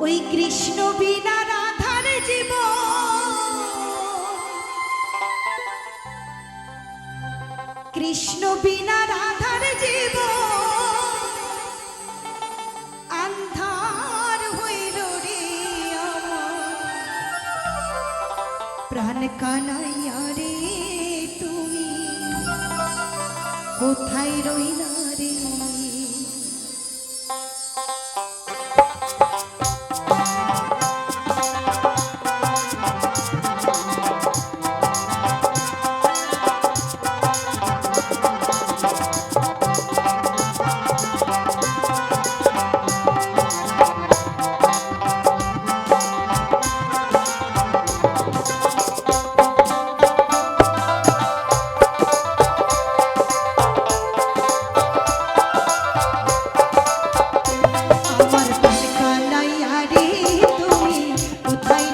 ওই কৃষ্ণ বিনা রাধার জীব। কৃষ্ণ বিনা রাধার জীব। আন্ধার হইল রে প্রাণ কানাইয়া রে তুমি, কোথায় রইলা রে?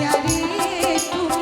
মায়া রে তুমি